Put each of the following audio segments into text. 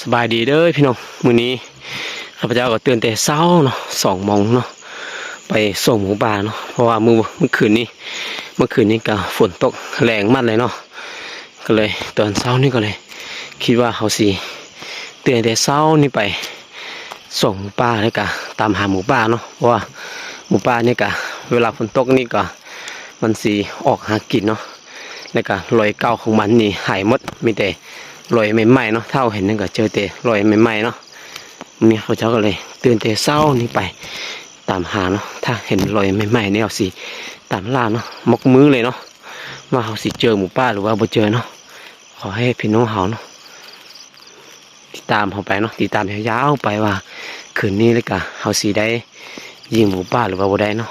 สบายดีเด้อพี่น้องมื้อนี้ข้าพเจ้าก็ตื่นแต่เช้าเนาะสองโมงเนาะไปส่งหมูป่าเนาะเพราะว่ามื้อเมื่อคืนนี้ เมื่อคืนนี้ก็ฝนตกแรงมากเลยเนาะก็เลยตอนเช้านี่ก็เลย คิดว่าเขาสิตื่นแต่เช้านี่ไปส่งหมูป่าแล้วก็ตามหาหมูป่าเนาะเพราะว่าหมูป่านี่ก็เวลาฝนตกนี่ก็มันสีออกหากินเนาะแล้วก็รอยเก่าของมันนี่หายหมดมีแต่ รอยใหม่ๆเนาะเท่าเห็นนั่นก็เจอแต่รอยใหม่ๆเนาะมีเขาเจ้าก็เลยตื่นแต่เศร้านี่ไป ตามหาเนาะถ้าเห็นรอยใหม่ๆเนี่ยเอาสิตามล่าเนาะมกมือเลยเนาะว่าเขาสิเจอหมูป่าหรือว่าบ่เจอเนาะขอให้พี่น้องเขาเนาะติดตามเขาไปเนาะติดตามยาวๆไปว่า คืนนี้เลยกะเขาสิได้ยิงหมูป่าหรือว่าบ่ได้เนาะ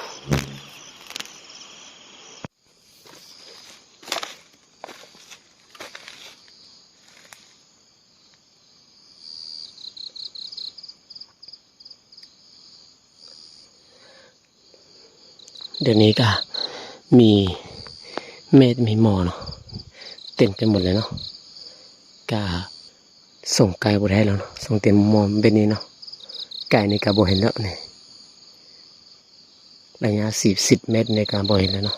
เดี๋ยวนี้ก็มีเมดมีหมอเนาะเต็มไปหมดเลยเนาะก็ส่งไก่บ่ได้แล้วเนาะส่งเต็มหมอเป็นนี้เนาะไก่ในกาบ่เห็นแล้วเนี่ยระยะสิบสิบเมตรในการบ่เห็นแล้วเนาะ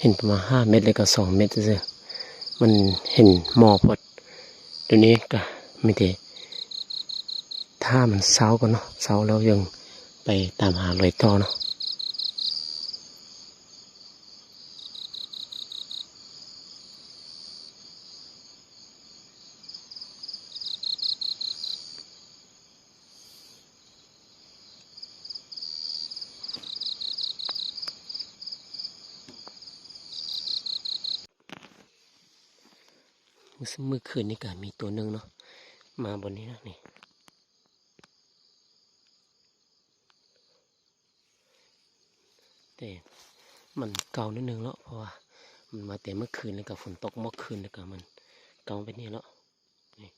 เห็นประมาณห้าเมตรเลยก็สองเมตรซื่อๆมันเห็นหมอพดเดี๋ยวนี้ก็ไม่ได้ถ้ามันเศร้าก็เนาะเศร้าแล้วยังไปตามหารอยต่อเนาะ มือเมื่อคืนนี่ก็มีตัวหนึ่งเนาะมาบนนี้นะนี่แต่มันเก่านิดนึงแล้วเพราะว่ามันมาแต่เมื่อคืนแล้วก็ฝนตกเมื่อคืนแล้วก็มันเก่าไปนี่แล้วนี่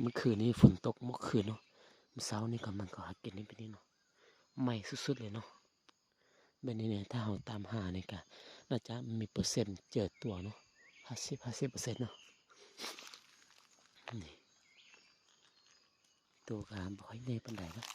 เมื่อคืนนี้ฝนตกเมื่อคืนเนาะเมื่อเช้านี่ก็มันก็หากินนี่ไปนี่เนาะใหม่สุดๆเลยเนาะแบบนี้เนี่ยถ้าเราตามหาเนี่ยก็น่าจะมีเปอร์เซ็นต์เจอตัวเนาะห้าสิบห้าสิบเปอร์เซ็นต์เนาะนี่ตัวกามบ่อยในปันไดเนาะ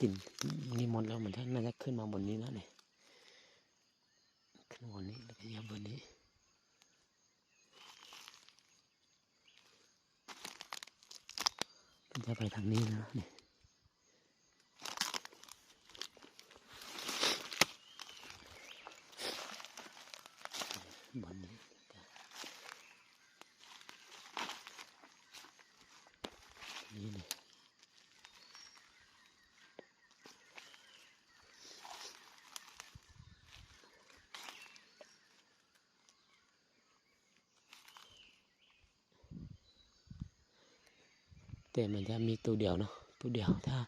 ตอนที่มันกินนี่มดแล้วมันน่าจะขึ้นมาบนนี้แล้วเนี่ยขึ้นบนนี้แล้วก็ยับบนนี้จะไปทางนี้แล้วเนี่ยบนนี้นี่เนี่ย แต่มันจะมีตัวเดียวเนาะตัวเดียวถ้า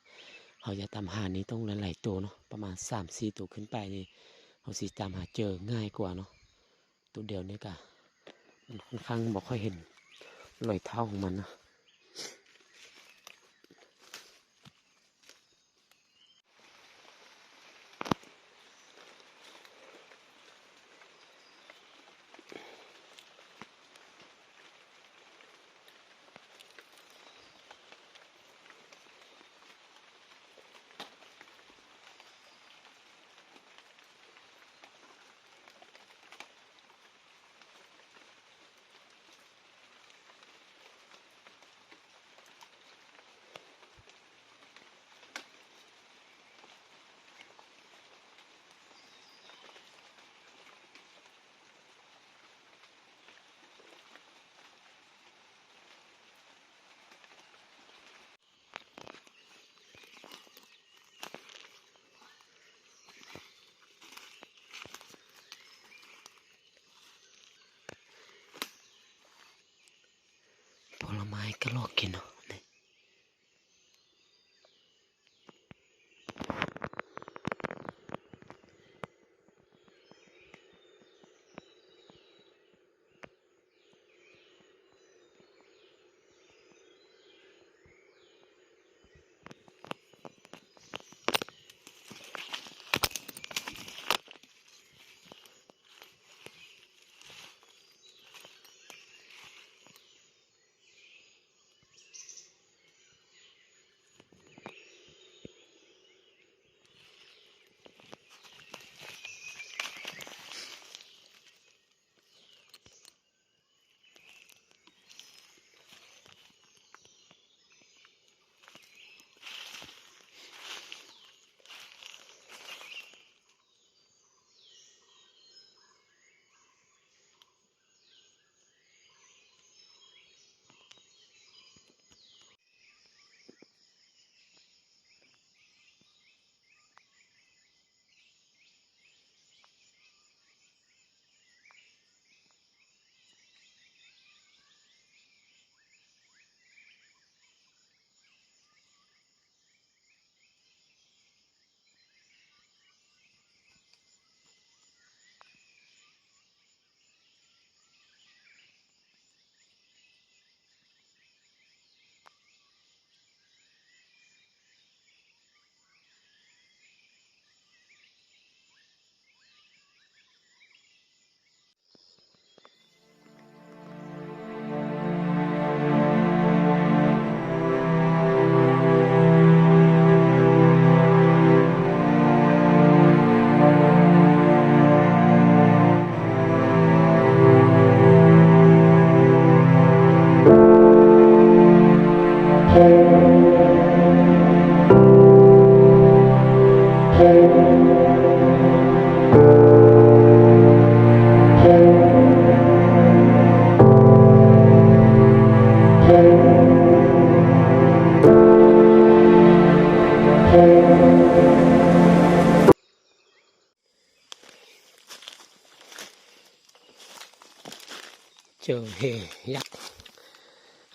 เราจะตามหานี้ต้องหลายๆตัวเนาะประมาณสามสี่ตัวขึ้นไปนี่เราสิตามหาเจอง่ายกว่าเนาะตัวเดียวนี่ก็มันค่อนข้างบอกค่อยเห็นรอยเท้าของมันนะ ผ ล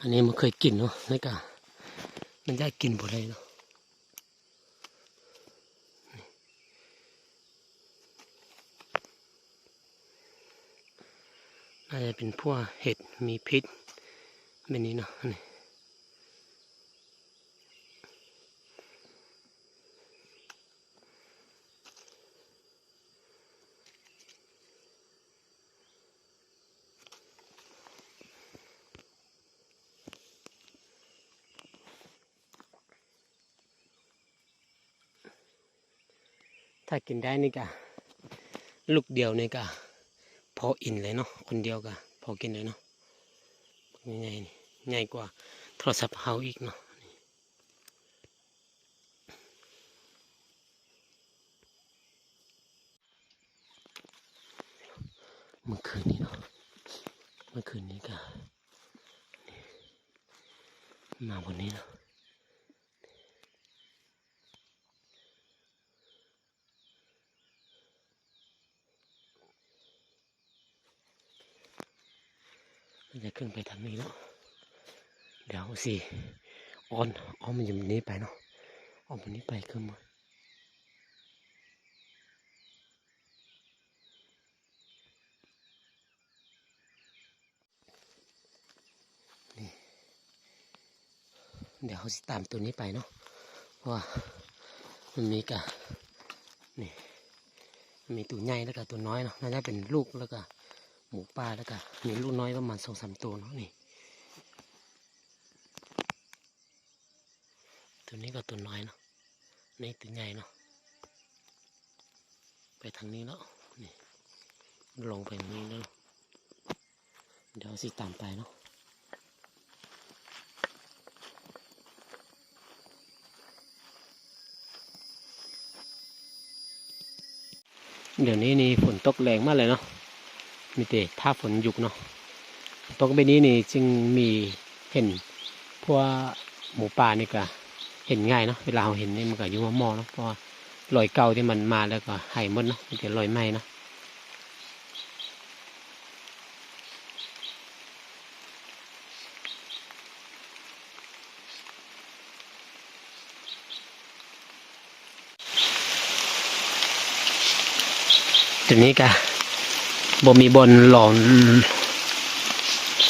อันนี้มันเคยกินเนาะนี่ก็มันได้กินหมดเลยเนาะน่าจะเป็นพวกเห็ดมีพิษแบบนี้เนาะนี่ากินได้นี่ก็ลูกเดียวนี่ก็พออินเลยเนาะคนเดียวก็พอกินเลยเนาะใหญ่ใหญ่กว่าโทรศัพท์เฮาอีกเนาะเมื่อคืนนี้เนาะเมื่อคืนนี้ก็มาบนนี้เนาะ จะขึ้นไปทางนี้แล้วเดี๋ยวสิออนออนมันอยู่นี้ไปเนาะออนมันนี้ไปคือมันนี่เดี๋ยวเขาตามตัวนี้ไปเนาะ เพราะว่ามันมีกะนี่มีตัวใหญ่แล้วก็ตัวน้อยเนาะ น่าจะเป็นลูกแล้วก็ หมูป่าแล้วก็มีลูกน้อยประมาณสองสามตัวเนาะนี่ ตัวนี้ก็ตัวน้อยเนาะนี่ตัวใหญ่เนาะไปทางนี้แล้วนี่ลงไปทางนี้แล้วเดี๋ยวสิตามไปเนาะเดี๋ยวนี้นี่ฝนตกแรงมากเลยเนาะ มีแต่ถ้าฝนหยุกเนาะตกไปนี้นี่จึงมีเห็นพวกหมูป่านี่ก็เห็นง่ายเนาะเวลาเราเห็นนี่มันก็อยู่มอเนาะเพราะว่ารอยเก่าที่มันมาแล้วก็หายหมดเนาะมันเป็นรอยไหม้เนาะเดี๋ยวนี้ก็ บ่มีบนหลอ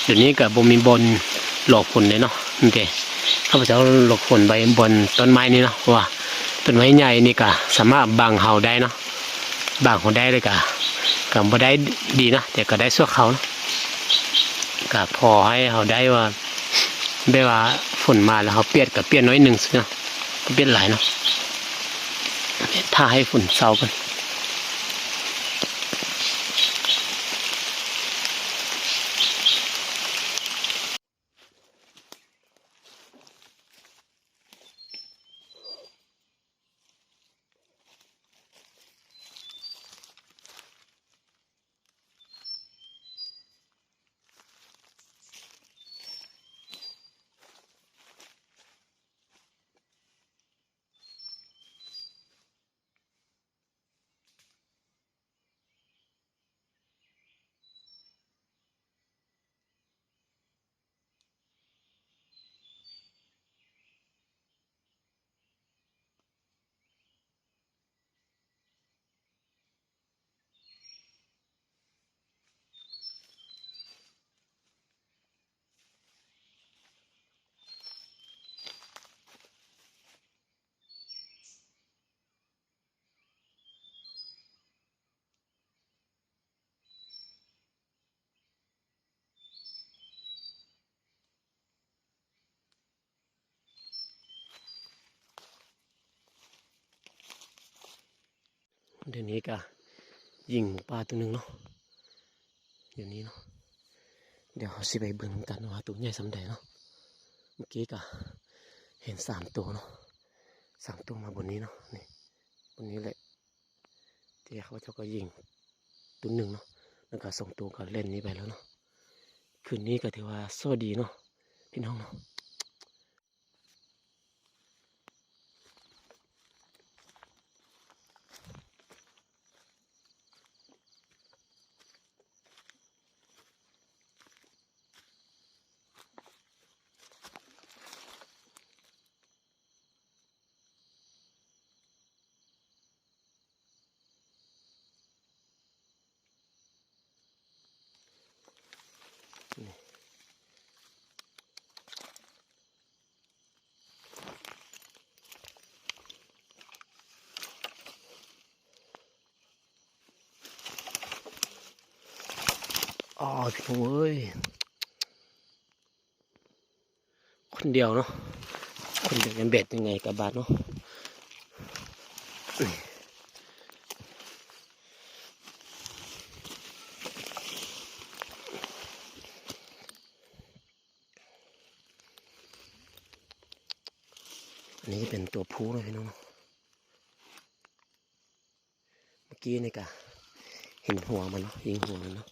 เดี๋ยวนี้ก็บ่มีบนหลอกฝนเลยเนาะนี่เด้ข้าพเจ้าหลบฝนไว้บนต้นไม้นี่เนาะว่าต้นไม้ใหญ่นี่ก็สามารถบังเฮาได้เนาะบังเฮาได้เลยก็ก็บ่ได้ดีนะแต่ก็ได้ส่วเขาเนาะก็พอให้เฮาได้ว่าได้ว่าฝนมาแล้วเฮาเปียกก็เปียกน้อยหนึ่งซินะก็เปียกหลายเนาะถ้าให้ฝนเศร้ากัน เดี๋ยวนี้ก็ยิงหมูป่าตัวหนึงเนาะเดี๋ยวนี้เนาะเดี๋ยวเราสิไปเบิ่งกันว่าตัวใหญ่สำใดงเนาะเมื่อกี้ก็เห็นสามตัวเนาะสามตัวมาบนนี้เนาะนี่บนนี้แหละที่เขาเจ้าก็ยิงตัวหนึ่งเนาะแล้วก็ส่งตัวก็เล่นนี้ไปแล้วเนาะคืนนี้ก็ถือว่าโซดีเนาะพี่น้องเนาะ อ๋อพี่น้องเอ้ยคนเดียวเนาะคนเดียวยังเบ็ดยังไงกับบาทเนาะอันนี้เป็นตัวผู้นะพี่น้องเนาะเมื่อกี้นี่กะเห็นหัวมันเนาะยิงหัวมันเนาะ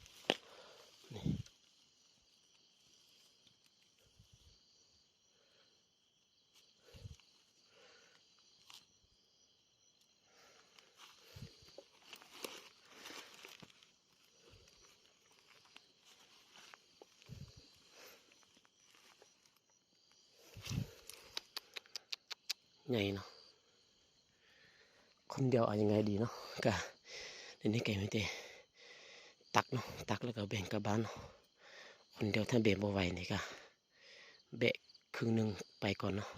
ใหญ่เนาะคนเดียวเอายังไงดีเนาะก็เดี๋ยวนี้แกไม่ได้ตักเนาะตักแล้วก็แบ่งกับบ้านเนาะคนเดียวถ้าเบะบ่ไหวนี่ก็เบะครึ่งหนึ่งไปก่อนเนาะ